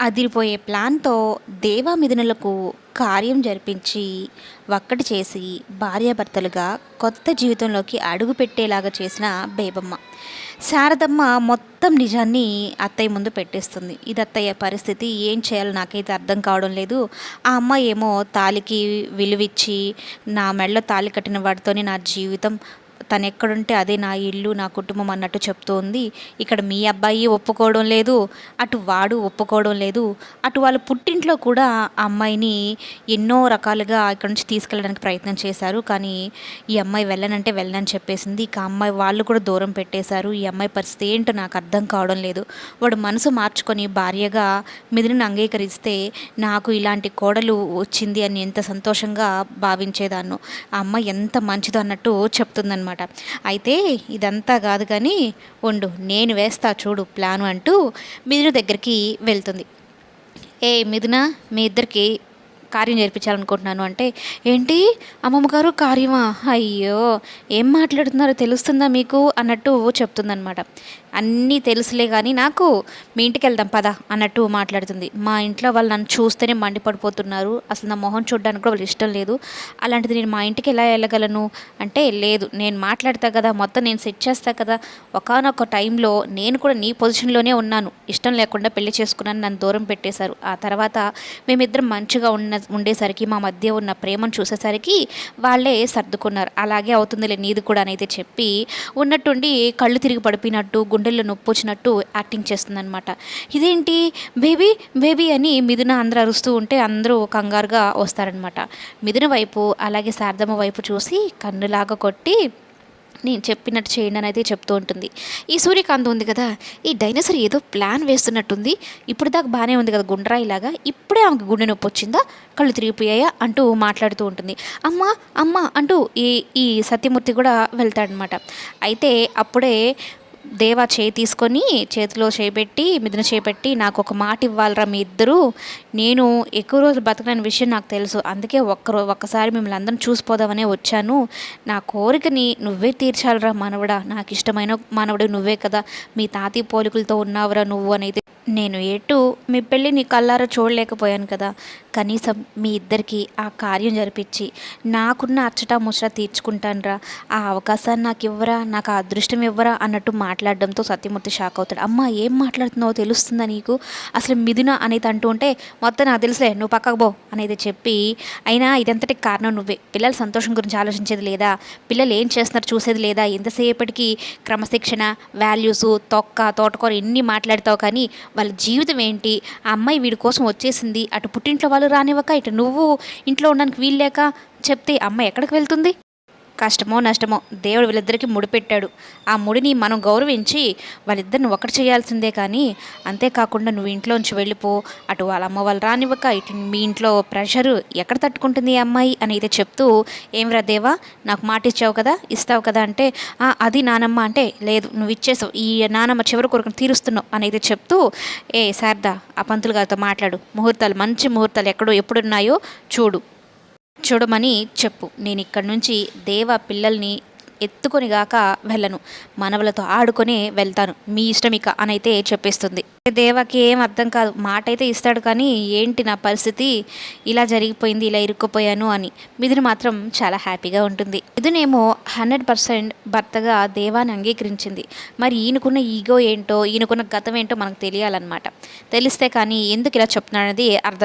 అదిరిపోయే ప్లాన్తో దేవామిథునులకు కార్యం జరిపించి ఒక్కటి చేసి భార్యాభర్తలుగా కొత్త జీవితంలోకి అడుగు పెట్టేలాగా చేసిన బేబమ్మ. శారదమ్మ మొత్తం నిజాన్ని అత్తయ్య ముందు పెట్టేస్తుంది. ఇది అత్తయ్య పరిస్థితి ఏం చేయాలో నాకైతే అర్థం కావడం లేదు. ఆ అమ్మాయి ఏమో తాలికి విలువిచ్చి నా మెడలో తాళి కట్టిన వాడితోనే నా జీవితం తను ఎక్కడుంటే అదే నా ఇల్లు నా కుటుంబం అన్నట్టు చెప్తోంది. ఇక్కడ మీ అబ్బాయి ఒప్పుకోవడం లేదు అటు వాడు ఒప్పుకోవడం లేదు. అటు వాళ్ళ పుట్టింట్లో కూడా అమ్మాయిని ఎన్నో రకాలుగా ఇక్కడ నుంచి తీసుకెళ్ళడానికి ప్రయత్నం చేశారు. కానీ ఈ అమ్మాయి వెళ్ళనంటే వెళ్ళనని చెప్పేసింది. ఇక అమ్మాయి వాళ్ళు కూడా దూరం పెట్టేశారు. ఈ అమ్మాయి పరిస్థితి ఏంటో నాకు అర్థం కావడం లేదు. వాడు మనసు మార్చుకొని భార్యగా మిదిలిని అంగీకరిస్తే నాకు ఇలాంటి కోడలు వచ్చింది అని ఎంత సంతోషంగా భావించేదాన్ను. ఆ అమ్మాయి ఎంత మంచిదో అన్నట్టు అనమాట అయితే ఇదంతా కాదు కానీ ఉండు నేను వేస్తా చూడు ప్లాను అంటూ మిథున దగ్గరికి వెళ్తుంది. ఏ మిథున మీ ఇద్దరికి కార్యం చేర్పించాలనుకుంటున్నాను అంటే ఏంటి? అమ్మమ్మ గారు కార్యమా? అయ్యో ఏం మాట్లాడుతున్నారో తెలుస్తుందా మీకు? అన్నట్టు చెప్తుందనమాట అన్నీ తెలుసులే కానీ నాకు మీ ఇంటికి వెళ్దాం పద అన్నట్టు మాట్లాడుతుంది. మా ఇంట్లో వాళ్ళు నన్ను చూస్తేనే మండిపడిపోతున్నారు. అసలు నా మొహం చూడడానికి కూడా వాళ్ళు ఇష్టం లేదు. అలాంటిది నేను మా ఇంటికి ఎలా వెళ్ళగలను? అంటే లేదు నేను మాట్లాడతా కదా మొత్తం నేను సెట్ చేస్తా కదా. ఒకనొక టైంలో నేను కూడా నీ పొజిషన్లోనే ఉన్నాను. ఇష్టం లేకుండా పెళ్ళి చేసుకున్నాను నన్ను దూరం పెట్టేశారు. ఆ తర్వాత మేమిద్దరం మంచిగా ఉన్న ఉండేసరికి మా మధ్య ఉన్న ప్రేమను చూసేసరికి వాళ్ళే సర్దుకున్నారు. అలాగే అవుతుందిలే నీది కూడా అనైతే చెప్పి ఉన్నట్టుండి కళ్ళు తిరిగి పడిపోయినట్టు గుండెల్లో నొప్పి వచ్చినట్టు యాక్టింగ్ చేస్తుందనమాట ఇదేంటి? బేబీ బేబీ అని మిథున అందరూ అరుస్తూ ఉంటే అందరూ కంగారుగా వస్తారనమాట మిథున వైపు అలాగే శారదమ్మ వైపు చూసి కన్నులాగా కొట్టి నేను చెప్పినట్టు చేయండి అని అయితే చెప్తూ ఉంటుంది. ఈ సూర్యకాంత్ ఉంది కదా ఈ డైనోసర్ ఏదో ప్లాన్ వేస్తున్నట్టుంది. ఇప్పుడు దాకా బాగానే ఉంది కదా గుండ్రాయిలాగా. ఇప్పుడే ఆమెకు గుండె నొప్పి వచ్చిందా? కళ్ళు తిరిగిపోయాయా? అంటూ మాట్లాడుతూ ఉంటుంది. అమ్మ అమ్మ అంటూ ఈ ఈ సత్యమూర్తి కూడా వెళ్తాడనమాట. అయితే అప్పుడే దేవా చేయి తీసుకొని చేతిలో చేపెట్టి మిదిన చేపెట్టి నాకు ఒక మాట ఇవ్వాలరా మీ ఇద్దరు. నేను ఎక్కువ రోజులు బతకనని విషయం నాకు తెలుసు. అందుకే ఒక్కరో ఒక్కసారి మిమ్మల్ని అందరం చూసిపోదామనే వచ్చాను. నా కోరికని నువ్వే తీర్చాలరా మనవడా. నాకు ఇష్టమైన మనవడు నువ్వే కదా. మీ తాతయ్య పోలికలతో ఉన్నావురా నువ్వు అనేది నేను ఎటు మీ పెళ్ళి నీ కల్లారా చూడలేకపోయాను కదా. కనీసం మీ ఇద్దరికి ఆ కార్యం జరిపించి నాకున్న అచ్చట ముచ్చట తీర్చుకుంటానురా. ఆ అవకాశాన్ని నాకు ఇవ్వరా నాకు ఆ అదృష్టం ఇవ్వరా అన్నట్టు మాట్లాడడంతో సత్యమూర్తి షాక్ అవుతాడు. అమ్మ ఏం మాట్లాడుతున్నావో తెలుస్తుందా నీకు? అసలు మిథున అనేది అంటూ ఉంటే మొత్తం నాకు తెలుసులే నువ్వు పక్కకు పో అనేది చెప్పి అయినా ఇదంతటికి కారణం నువ్వే? పిల్లల సంతోషం గురించి ఆలోచించేది లేదా? పిల్లలు ఏం చేస్తున్నారు చూసేది లేదా? ఎంతసేపటికి క్రమశిక్షణ వాల్యూస్ తొక్క తోటకూర ఎన్ని మాట్లాడతావు కానీ వాళ్ళ జీవితం ఏంటి? ఆ అమ్మాయి వీడి కోసం వచ్చేసింది. అటు పుట్టింట్లో వాళ్ళు రానివ్వక ఇటు నువ్వు ఇంట్లో ఉండడానికి వీల్లేక చెప్తే అమ్మాయి ఎక్కడికి వెళ్తుంది? కష్టమో నష్టమో దేవుడు వీళ్ళిద్దరికీ ముడి పెట్టాడు. ఆ ముడిని మనం గౌరవించి వాళ్ళిద్దరిని ఒకటి చేయాల్సిందే కానీ అంతేకాకుండా నువ్వు ఇంట్లోంచి వెళ్ళిపో అటు వాళ్ళ అమ్మ వాళ్ళు రానివ్వక ఇటు మీ ఇంట్లో ప్రెషరు ఎక్కడ తట్టుకుంటుంది ఈ అమ్మాయి అని అయితే చెప్తూ ఏమిరా దేవా నాకు మాట ఇచ్చావు కదా ఇస్తావు కదా అంటే అది నానమ్మ అంటే లేదు నువ్వు ఇచ్చేసావు ఈ నానమ్మ చివరి కొరకు తీరుస్తున్నావు అని అయితే చెప్తూ ఏ శారదా ఆ పంతులు గారితో మాట్లాడు ముహూర్తాలు మంచి ముహూర్తాలు ఎక్కడో ఎప్పుడున్నాయో చూడు. చూడమని చెప్పు. నేను ఇక్కడి నుంచి దేవ పిల్లల్ని ఎత్తుకొని గాక వెళ్ళను. మనవలతో ఆడుకొనే వెళ్తాను. మీ ఇష్టం ఇక అని అయితే చెప్పేస్తుంది దేవకి ఏం అర్థం కాదు. మాట అయితే ఇస్తాడు కానీ ఏంటి నా పరిస్థితి? ఇలా జరిగిపోయింది ఇలా ఇరుక్కుపోయాను అని. మిథున మాత్రం చాలా హ్యాపీగా ఉంటుంది. మిథునేమో హండ్రెడ్ పర్సెంట్ భర్తగా దేవాన్ని అంగీకరించింది. మరి ఈయనకున్న ఈగో ఏంటో ఈయనకున్న గతం ఏంటో మనకు తెలియాలన్నమాట. తెలిస్తే కానీ ఎందుకు ఇలా చెప్తున్నాడనేది అర్థం